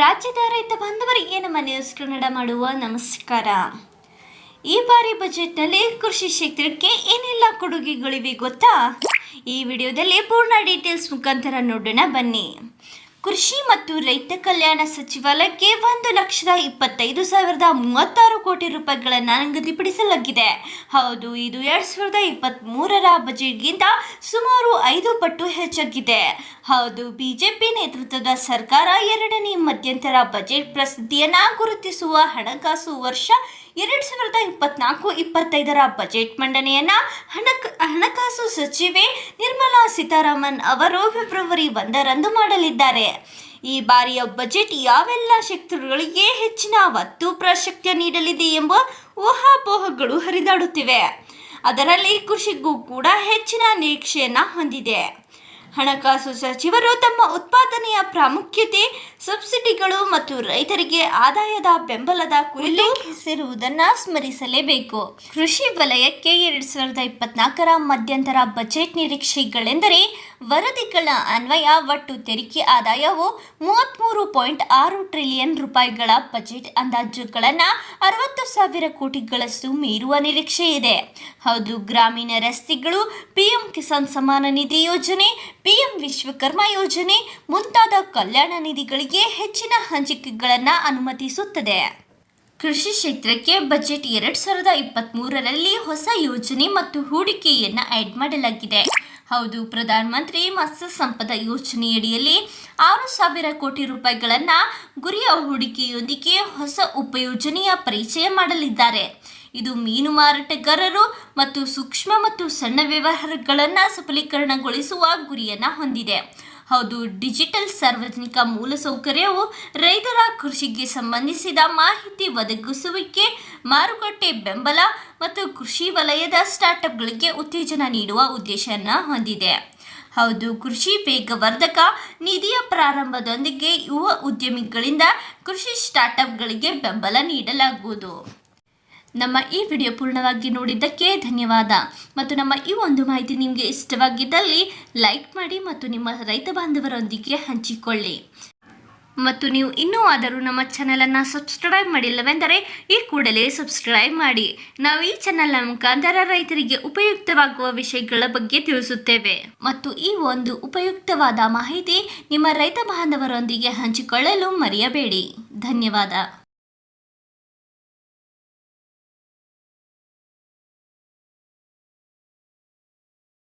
ರಾಜ್ಯದ ರೈತ ಬಾಂಧವರಿಗೆ ನಮ್ಮ ನ್ಯೂಸ್ ಕನ್ನಡ ಮಾಡುವ? ನಮಸ್ಕಾರ. ಈ ಬಾರಿ ಬಜೆಟ್ನಲ್ಲಿ ಕೃಷಿ ಕ್ಷೇತ್ರಕ್ಕೆ ಏನೆಲ್ಲ ಕೊಡುಗೆಗಳಿವೆ ಗೊತ್ತಾ? ಈ ವಿಡಿಯೋದಲ್ಲಿ ಪೂರ್ಣ ಡೀಟೇಲ್ಸ್ ಮುಖಾಂತರ ನೋಡೋಣ ಬನ್ನಿ. ಕೃಷಿ ಮತ್ತು ರೈತ ಕಲ್ಯಾಣ ಸಚಿವಾಲಯಕ್ಕೆ ಒಂದು ಲಕ್ಷದ ಇಪ್ಪತ್ತೈದು ಸಾವಿರದ ಮೂವತ್ತಾರು ಕೋಟಿ ರೂಪಾಯಿಗಳನ್ನು ನಿಗದಿಪಡಿಸಲಾಗಿದೆ. ಹೌದು, ಇದು ಎರಡು ಸಾವಿರದ ಇಪ್ಪತ್ತ್ಮೂರರ ಬಜೆಟ್ಗಿಂತ ಸುಮಾರು ಐದು ಪಟ್ಟು ಹೆಚ್ಚಾಗಿದೆ. ಹೌದು, ಬಿಜೆಪಿ ನೇತೃತ್ವದ ಸರ್ಕಾರ ಎರಡನೇ ಮಧ್ಯಂತರ ಬಜೆಟ್ ಪ್ರಸ್ತುತಿಯನ್ನ ಗುರುತಿಸುವ ಹಣಕಾಸು ವರ್ಷ ಎರಡ್ ಸಾವಿರದ ಇಪ್ಪತ್ನಾಲ್ಕು ಇಪ್ಪತ್ತೈದರ ಬಜೆಟ್ ಮಂಡನೆಯನ್ನ ಹಣಕ, ಹಣಕಾಸು ಸಚಿವೆ ನಿರ್ಮಲಾ ಸೀತಾರಾಮನ್ ಅವರು ಫೆಬ್ರವರಿ ಒಂದರಂದು ಮಾಡಲಿದ್ದಾರೆ. ಈ ಬಾರಿಯ ಬಜೆಟ್ ಯಾವೆಲ್ಲ ಶಕ್ತಿಗಳಿಗೆ ಹೆಚ್ಚಿನ ಒತ್ತು ಪ್ರಾಶಸ್ತ್ಯ ನೀಡಲಿದೆ ಎಂಬ ಊಹಾಪೋಹಗಳು ಹರಿದಾಡುತ್ತಿವೆ. ಅದರಲ್ಲಿ ಕೃಷಿಗೂ ಕೂಡ ಹೆಚ್ಚಿನ ನಿರೀಕ್ಷೆಯನ್ನು ಹೊಂದಿದೆ. ಹಣಕಾಸು ಸಚಿವರು ತಮ್ಮ ಉತ್ಪಾದನೆಯ ಪ್ರಾಮುಖ್ಯತೆ, ಸಬ್ಸಿಡಿಗಳು ಮತ್ತು ರೈತರಿಗೆ ಆದಾಯದ ಬೆಂಬಲದ ಉಲ್ಲೇಖಿಸಿರುವುದನ್ನು ಸ್ಮರಿಸಲೇಬೇಕು. ಕೃಷಿ ವಲಯಕ್ಕೆ ಎರಡ್ ಸಾವಿರದ ಇಪ್ಪತ್ನಾಲ್ಕರ ಮಧ್ಯಂತರ ಬಜೆಟ್ ನಿರೀಕ್ಷೆಗಳೆಂದರೆ ವರದಿಗಳ ಅನ್ವಯ, ಒಟ್ಟು ತೆರಿಗೆ ಆದಾಯವು ಮೂವತ್ತ್ಮೂರು ಪಾಯಿಂಟ್ ಆರು ಟ್ರಿಲಿಯನ್ ರೂಪಾಯಿಗಳ ಬಜೆಟ್ ಅಂದಾಜುಗಳನ್ನು ಅರವತ್ತು ಸಾವಿರ ಕೋಟಿಗಳಷ್ಟು ಮೀರುವ ನಿರೀಕ್ಷೆ ಇದೆ ಹೌದು, ಗ್ರಾಮೀಣ ರಸ್ತೆಗಳು, ಪಿಎಂ ಕಿಸಾನ್ ಸಮಾನ ನಿಧಿ ಯೋಜನೆ, ಪಿಎಂ ವಿಶ್ವಕರ್ಮ ಯೋಜನೆ ಮುಂತಾದ ಕಲ್ಯಾಣ ನಿಧಿಗಳಿಗೆ ಹೆಚ್ಚಿನ ಹಂಚಿಕೆಗಳನ್ನು ಅನುಮತಿಸುತ್ತದೆ. ಕೃಷಿ ಕ್ಷೇತ್ರಕ್ಕೆ ಬಜೆಟ್ ಎರಡ್ ಸಾವಿರದ ಇಪ್ಪತ್ತ್ ಮೂರರಲ್ಲಿ ಹೊಸ ಯೋಜನೆ ಮತ್ತು ಹೂಡಿಕೆಯನ್ನು ಆಡ್ ಮಾಡಲಾಗಿದೆ. ಹೌದು. ಪ್ರಧಾನ ಮಂತ್ರಿ ಮತ್ಸ್ಯ ಸಂಪದ ಯೋಜನೆಯಡಿಯಲ್ಲಿ ಆರು ಸಾವಿರ ಕೋಟಿ ರೂಪಾಯಿಗಳನ್ನು ಗುರಿಯ ಹೂಡಿಕೆಯೊಂದಿಗೆ ಹೊಸ ಉಪಯೋಜನೆಯ ಪರಿಚಯ ಮಾಡಲಿದ್ದಾರೆ. ಇದು ಮೀನು ಮಾರಾಟಗಾರರು ಮತ್ತು ಸೂಕ್ಷ್ಮ ಮತ್ತು ಸಣ್ಣ ವ್ಯವಹಾರಗಳನ್ನು ಸಬಲೀಕರಣಗೊಳಿಸುವ ಗುರಿಯನ್ನು ಹೊಂದಿದೆ. ಹೌದು, ಡಿಜಿಟಲ್ ಸಾರ್ವಜನಿಕ ಮೂಲಸೌಕರ್ಯವು ರೈತರ ಕೃಷಿಗೆ ಸಂಬಂಧಿಸಿದ ಮಾಹಿತಿ ಒದಗಿಸುವಿಕೆ, ಮಾರುಕಟ್ಟೆ ಬೆಂಬಲ ಮತ್ತು ಕೃಷಿ ವಲಯದ ಸ್ಟಾರ್ಟ್ಅಪ್ಗಳಿಗೆ ಉತ್ತೇಜನ ನೀಡುವ ಉದ್ದೇಶವನ್ನು ಹೊಂದಿದೆ. ಹೌದು, ಕೃಷಿ ವೇಗವರ್ಧಕ ನಿಧಿಯ ಪ್ರಾರಂಭದೊಂದಿಗೆ ಯುವ ಉದ್ಯಮಿಗಳಿಂದ ಕೃಷಿ ಸ್ಟಾರ್ಟ್ಅಪ್ಗಳಿಗೆ ಬೆಂಬಲ ನೀಡಲಾಗುವುದು. ನಮ್ಮ ಈ ವಿಡಿಯೋ ಪೂರ್ಣವಾಗಿ ನೋಡಿದ್ದಕ್ಕೆ ಧನ್ಯವಾದ. ಮತ್ತು ನಮ್ಮ ಈ ಒಂದು ಮಾಹಿತಿ ನಿಮಗೆ ಇಷ್ಟವಾಗಿದ್ದಲ್ಲಿ ಲೈಕ್ ಮಾಡಿ ಮತ್ತು ನಿಮ್ಮ ರೈತ ಬಾಂಧವರೊಂದಿಗೆ ಹಂಚಿಕೊಳ್ಳಿ. ಮತ್ತು ನೀವು ಇನ್ನೂ ಆದರೂ ನಮ್ಮ ಚಾನಲನ್ನು ಸಬ್ಸ್ಕ್ರೈಬ್ ಮಾಡಿಲ್ಲವೆಂದರೆ ಈ ಕೂಡಲೇ ಸಬ್ಸ್ಕ್ರೈಬ್ ಮಾಡಿ. ನಾವು ಈ ಚಾನಲ್ನ ಮುಖಾಂತರ ರೈತರಿಗೆ ಉಪಯುಕ್ತವಾಗುವ ವಿಷಯಗಳ ಬಗ್ಗೆ ತಿಳಿಸುತ್ತೇವೆ. ಮತ್ತು ಈ ಒಂದು ಉಪಯುಕ್ತವಾದ ಮಾಹಿತಿ ನಿಮ್ಮ ರೈತ ಬಾಂಧವರೊಂದಿಗೆ ಹಂಚಿಕೊಳ್ಳಲು ಮರೆಯಬೇಡಿ. ಧನ್ಯವಾದ.